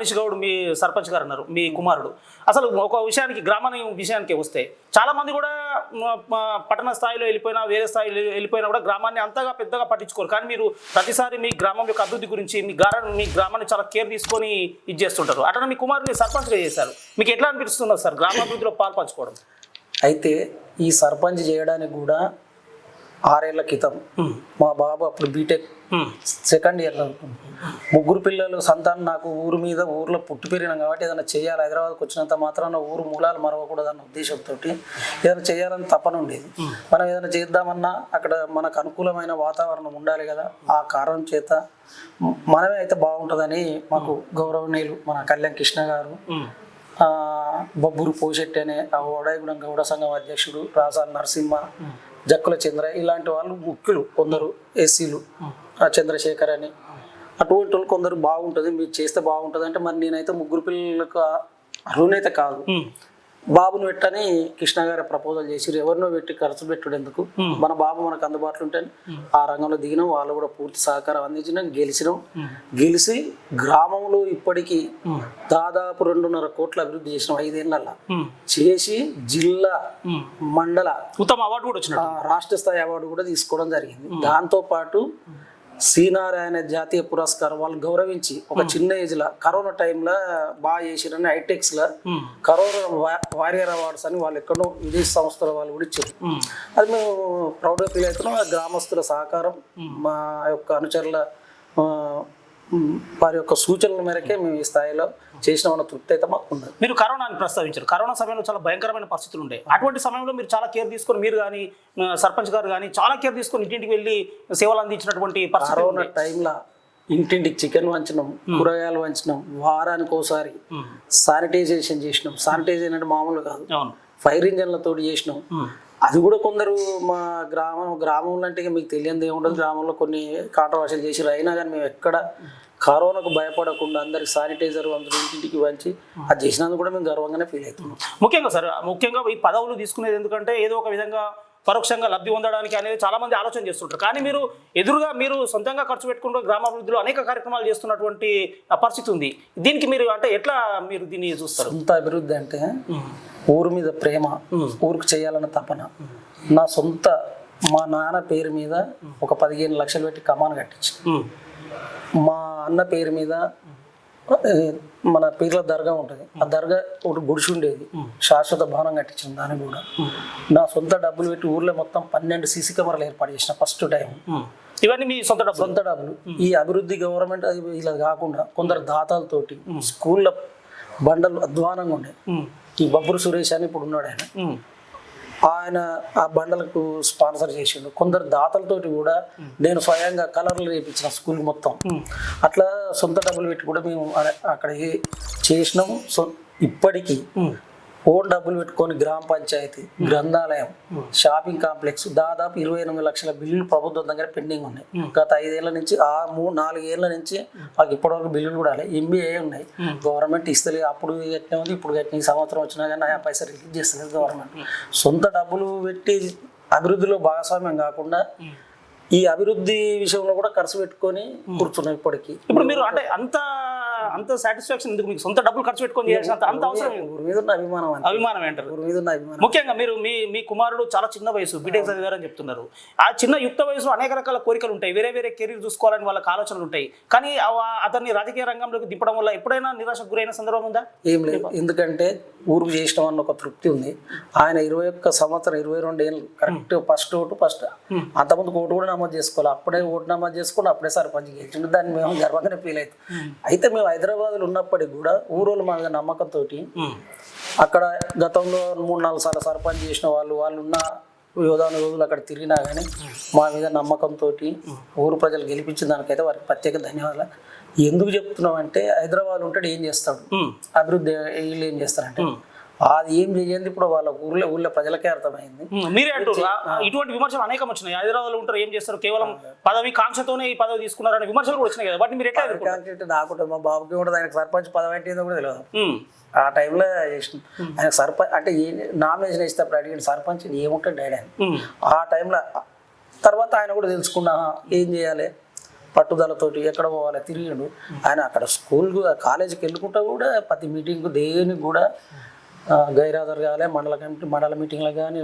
మనీష్ గౌడ్ మీ సర్పంచ్ గారు అన్నారు మీ కుమారుడు. అసలు ఒక విషయానికి గ్రామానికి విషయానికి వస్తే చాలామంది కూడా పట్టణ స్థాయిలో వెళ్ళిపోయినా వేరే స్థాయిలో వెళ్ళిపోయినా కూడా గ్రామాన్ని అంతగా పెద్దగా పట్టించుకోరు. కానీ మీరు ప్రతిసారి మీ గ్రామం యొక్క అభివృద్ధి గురించి మీ గార మీ గ్రామాన్ని చాలా కేర్ తీసుకొని ఇది చేస్తుంటారు. అట్లా మీ కుమారుని సర్పంచ్గా చేశారు. మీకు ఎట్లా అనిపిస్తున్నారు సార్ గ్రామాభివృద్ధిలో పాల్పంచుకోవడం? అయితే ఈ సర్పంచ్ చేయడానికి కూడా ఆరేళ్ళ క్రితం మా బాబు అప్పుడు బీటెక్ సెకండ్ ఇయర్ ముగ్గురు పిల్లలు సంతానం నాకు ఊరు మీద ఊర్లో పుట్టి పెరిగినాం కాబట్టి ఏదైనా చేయాలి. హైదరాబాద్కి వచ్చినంత మాత్రాన ఊరు మూలాలు మరవకూడదన్న ఉద్దేశంతో ఏదైనా చేయాలని తపన ఉండేది. మనం ఏదైనా చేద్దామన్నా అక్కడ మనకు అనుకూలమైన వాతావరణం ఉండాలి కదా. ఆ కారణం చేత మనమే అయితే బాగుంటుందని మాకు గౌరవనీయులు మన కళ్యాణ్ కృష్ణ గారు బొబ్బూరు పోషెట్టి అనే ఓడాయిగూడెం గౌడ సంఘం అధ్యక్షుడు రాసాల నరసింహ జక్కుల చంద్ర ఇలాంటి వాళ్ళు ముఖ్యులు కొందరు ఎస్సీలు చంద్రశేఖర్ అని. అటువంటి వాళ్ళు కొందరు బాగుంటుంది మీరు చేస్తే బాగుంటుంది అంటే మరి నేనైతే ముగ్గురు పిల్లలకు అర్హునైతే కాదు. బాబుని పెట్టని కృష్ణ గారు ప్రపోజల్ చేసి ఎవరినో పెట్టి ఖర్చు పెట్టుడు ఎందుకు మన బాబు మనకు అందుబాటులో ఉంటే ఆ రంగంలో దిగినాం. వాళ్ళు కూడా పూర్తి సహకారం అందించినాం గెలిచినాం. గెలిచి గ్రామంలో ఇప్పటికీ దాదాపు రెండున్నర కోట్ల అభివృద్ధి చేసినాం ఐదేళ్ళలో చేసి జిల్లా మండల ఉత్తమ అవార్డు కూడా రాష్ట్ర స్థాయి అవార్డు కూడా తీసుకోవడం జరిగింది. దాంతో పాటు శ్రీనారాయణ జాతీయ పురస్కారం వాళ్ళు గౌరవించి ఒక చిన్న ఏజ్లో కరోనా టైంలో బాగా చేసిరని హైటెక్స్లో ఉమ్. కరోనా వారియర్ అవార్డ్స్ అని వాళ్ళు ఎక్కడో విదేశీ సంస్థల వాళ్ళు కూడా ఇచ్చారు ఉమ్. అది మేము ప్రౌడ్గా ఫీల్ అవుతున్నాం గ్రామస్తుల సహకారం మా యొక్క అనుచరుల వారి యొక్క సూచనల మేరకే మేము ఈ స్థాయిలో చేసినామన్న తృప్తి అయితే మాకు ఉన్నది. మీరు కరోనాని ప్రస్తావించారు. కరోనా సమయంలో చాలా భయంకరమైన పరిస్థితులు ఉండే. అటువంటి సమయంలో మీరు చాలా కేర్ తీసుకొని మీరు కానీ సర్పంచ్ గారు కానీ చాలా కేర్ తీసుకొని ఇంటింటికి వెళ్ళి సేవలు అందించినటువంటి కరోనా టైంలో ఇంటింటికి చికెన్ వంచినాం కూరగాయలు వంచినాం వారానికి ఒకసారి. శానిటైజేషన్ చేసినాం. శానిటైజేషన్ అంటే మామూలు కాదు. ఫైర్ ఇంజన్లతో చేసినాం. అది కూడా కొందరు మా గ్రామం గ్రామంలో అంటే ఇక మీకు తెలియదు ఏముండదు. గ్రామంలో కొన్ని కాంట్రవర్షియలు చేసిరు అయినా కానీ మేము ఎక్కడ కరోనాకు భయపడకుండా అందరికి శానిటైజర్ అందరూ ఇంటింటికి వంచి అది చేసినందుకు కూడా మేము గర్వంగానే ఫీల్ అవుతున్నాం. ముఖ్యంగా సార్ ముఖ్యంగా ఈ పదవులు తీసుకునేది ఎందుకంటే ఏదో ఒక విధంగా పరోక్షంగా లబ్ధి పొందడానికి అనేది చాలా మంది ఆలోచన చేస్తుంటారు. కానీ మీరు ఎదురుగా మీరు సొంతంగా ఖర్చు పెట్టుకుంటూ గ్రామాభివృద్ధిలో అనేక కార్యక్రమాలు చేస్తున్నటువంటి పరిస్థితి ఉంది. దీనికి మీరు అంటే ఎట్లా మీరు దీన్ని చూస్తారు? సొంత అభివృద్ధి అంటే ఊరు మీద ప్రేమ ఊరికి చేయాలన్న తపన. నా సొంత మా నాన్న పేరు మీద ఒక పదిహేను లక్షలు పెట్టి కమాన్ కట్టించి. మా అన్న పేరు మీద మన పీర్ల దర్గా ఉంటుంది. ఆ దర్గా ఒకటి గుడిసి ఉండేది శాశ్వత భవనం కట్టించింది దానికి కూడా. నా సొంత డబ్బులు పెట్టి ఊర్లో మొత్తం పన్నెండు సీసీ కెమెరాలు ఏర్పాటు చేసిన ఫస్ట్ టైం. ఇవన్నీ మీ సొంత డబ్బులు? సొంత డబ్బులు. ఈ అభివృద్ధి గవర్నమెంట్ ఇలా కాకుండా కొందరు దాతలతోటి స్కూళ్ళ బండలు అధ్వానంగా ఉండే. ఈ బబ్బురు సురేష్ అని ఇప్పుడు ఉన్నాడు ఆయన. ఆయన ఆ బండలకు స్పాన్సర్ చేసిండు. కొందరు దాతలతోటి కూడా నేను స్వయంగా కలర్లు వేయించిన స్కూల్ మొత్తం. అట్లా సొంత డబ్బులు పెట్టి కూడా మేము అక్కడ ఏ- చేసినాం సో ఇప్పటికీ. ఓన్ డబ్బులు పెట్టుకొని గ్రామ పంచాయతీ గ్రంథాలయం షాపింగ్ కాంప్లెక్స్ దాదాపు ఇరవై ఎనిమిది లక్షల బిల్లులు ప్రభుత్వం దగ్గర పెండింగ్ ఉన్నాయి. గత ఐదేళ్ళ నుంచి ఆ మూడు నాలుగేళ్ళ నుంచి మాకు ఇప్పటివరకు బిల్లులు కూడా ఎంబీఏ ఉన్నాయి. గవర్నమెంట్ ఇస్తలేదు. అప్పుడు కట్టినా ఉంది? ఇప్పుడు కట్టిన ఈ సంవత్సరం వచ్చినా కానీ ఆ పైసలు రిలీజ్ చేస్తలేదు గవర్నమెంట్. సొంత డబ్బులు పెట్టి అభివృద్ధిలో భాగస్వామ్యం కాకుండా ఈ అభివృద్ధి విషయంలో కూడా ఖర్చు పెట్టుకొని కూర్చున్నాం ఇప్పటికీ. ఇప్పుడు మీరు అంటే అంత అంత సాటిస్ఫాక్షన్ ఎందుకు? మీకు సొంత డబ్బులు ఖర్చు పెట్టుకొని చేయాల్సినంత అంత అవసరం మీద అభిమానం అభిమానం ఏంటారు ముఖ్యంగా మీరు మీ మీ కుమారుడు చాలా చిన్న వయసు బీటెక్ చదివారని చెప్తున్నారు. ఆ చిన్న యుక్త వయసులో అనేక రకాల కోరికలు ఉంటాయి వేరే వేరే కెరీర్ చూసుకోవాలని వాళ్ళకి ఆలోచనలు ఉంటాయి. కానీ అతన్ని రాజకీయ రంగంలోకి దింపడం వల్ల ఎప్పుడైనా నిరాశకు గురైన సందర్భం ఉందా? ఏం లేదు. ఎందుకంటే ఊరుకు చేసిన అన్న ఒక తృప్తి ఉంది. ఆయన ఇరవై ఒక్క సంవత్సరం ఇరవై రెండు ఏళ్ళు కరెక్ట్ ఫస్ట్ ఓటు ఫస్ట్ అంతకుముందు ఓటు కూడా నమోదు చేసుకోవాలి అప్పుడే ఓటు నమోదు చేసుకుని అప్పుడే సర్పంచ్ గెలిచిండు. దాన్ని మేము గర్వంగానే ఫీల్ అవుతాం. అయితే మేము హైదరాబాద్లో ఉన్నప్పటికీ కూడా ఊరోళ్ళు మా నమ్మకంతో అక్కడ గతంలో మూడు నాలుగు సార్లు సర్పంచ్ చేసిన వాళ్ళు వాళ్ళు ఉన్న యోధాను రోజులు అక్కడ తిరిగినా కానీ మా మీద నమ్మకంతో ఊరు ప్రజలు గెలిపించిన దానికైతే వారికి ప్రత్యేక ధన్యవాదాలు. ఎందుకు చెప్తున్నాం అంటే హైదరాబాద్ ఉంటాడు ఏం చేస్తాడు. అభివృద్ధి వీళ్ళు ఏం చేస్తారంటే అది ఏం చేయండి ఇప్పుడు వాళ్ళ ఊర్లో ఊళ్ళో ప్రజలకే అర్థమైంది. మీరే అంటారు ఇటువంటి విమర్శలు అనేకం వచ్చినాయి. హైదరాబాద్లో ఉంటారు ఏం చేస్తారు? కేవలం పదవి కాంక్షతోనే ఈ పదవి తీసుకున్నారనే విమర్శలు కూడా వచ్చినాయి కదా. వాటిని మీరు ఎట్లా? కాంక్రీట్ నాకుంటే మా బాబుకి కూడా ఆయనకు సర్పంచ్ పదవి అంటే ఏందో కూడా తెలియదు. ఆ టైంలో ఆయన సర్పంచ్ అంటే ఏ నామినేషన్ ఇచ్చినప్పుడు అడిగిన సర్పంచ్ ఏముంటాడు డాడీ ఆ టైంలో తర్వాత ఆయన కూడా తెలుసుకున్నా "ఆహా, ఏం చేయాలి? పట్టుదలతోటి ఎక్కడ పోవాలి? తిరిగిండు. ఆయన అక్కడ స్కూల్ కాలేజీకి వెళ్ళుకుంటా కూడా ప్రతి మీటింగ్ దేనికి కూడా గైరాదర్ కాలే మండల కమిటీ మండల మీటింగ్లో కానీ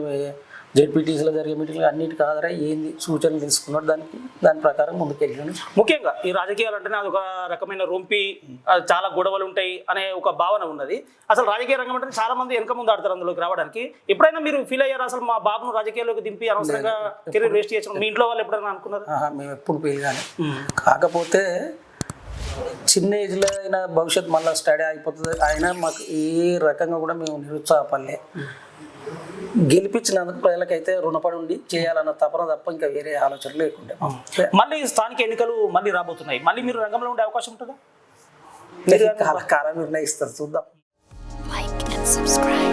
జెడ్పీటీసీలో జరిగే మీటింగ్లు అన్నిటికీ ఆధారై ఏంది సూచనలు తెలుసుకున్నాడు దానికి దాని ప్రకారం ముందుకెళ్ళాను ముఖ్యంగా ఈ రాజకీయాలు అంటేనే అదొక రకమైన రొంపి అది చాలా గొడవలు ఉంటాయి అనే ఒక భావన ఉన్నది. అసలు రాజకీయ రంగం అంటే చాలా మంది వెనక ముందు ఆడతారు అందులోకి రావడానికి. ఎప్పుడైనా మీరు ఫీల్ అయ్యారు? అసలు మా బాబును రాజకీయాల్లోకి దింపి అనవసరంగా కెరీర్ వేస్ట్ చేసిన మీ ఇంట్లో వాళ్ళు ఎప్పుడైనా అనుకున్నారు? మేము ఎప్పుడు పెరిగాను కాకపోతే చిన్న ఏజ్లో అయినా భవిష్యత్తు మళ్ళీ స్టడీ అయిపోతుంది. అయినా మాకు ఏ రకంగా కూడా మేము నిరుత్సాహపడలే. గెలిపించినందుకు ప్రజలకైతే రుణపడి ఉండి చేయాలన్న తపన తప్ప ఇంకా వేరే ఆలోచన లేకుండా. మళ్ళీ స్థానిక ఎన్నికలు మళ్ళీ రాబోతున్నాయి. మళ్ళీ మీరు రంగంలో ఉండే అవకాశం ఉంటుందా? కాల కాలం నిర్ణయిస్తారు. చూద్దాం. Like and subscribe.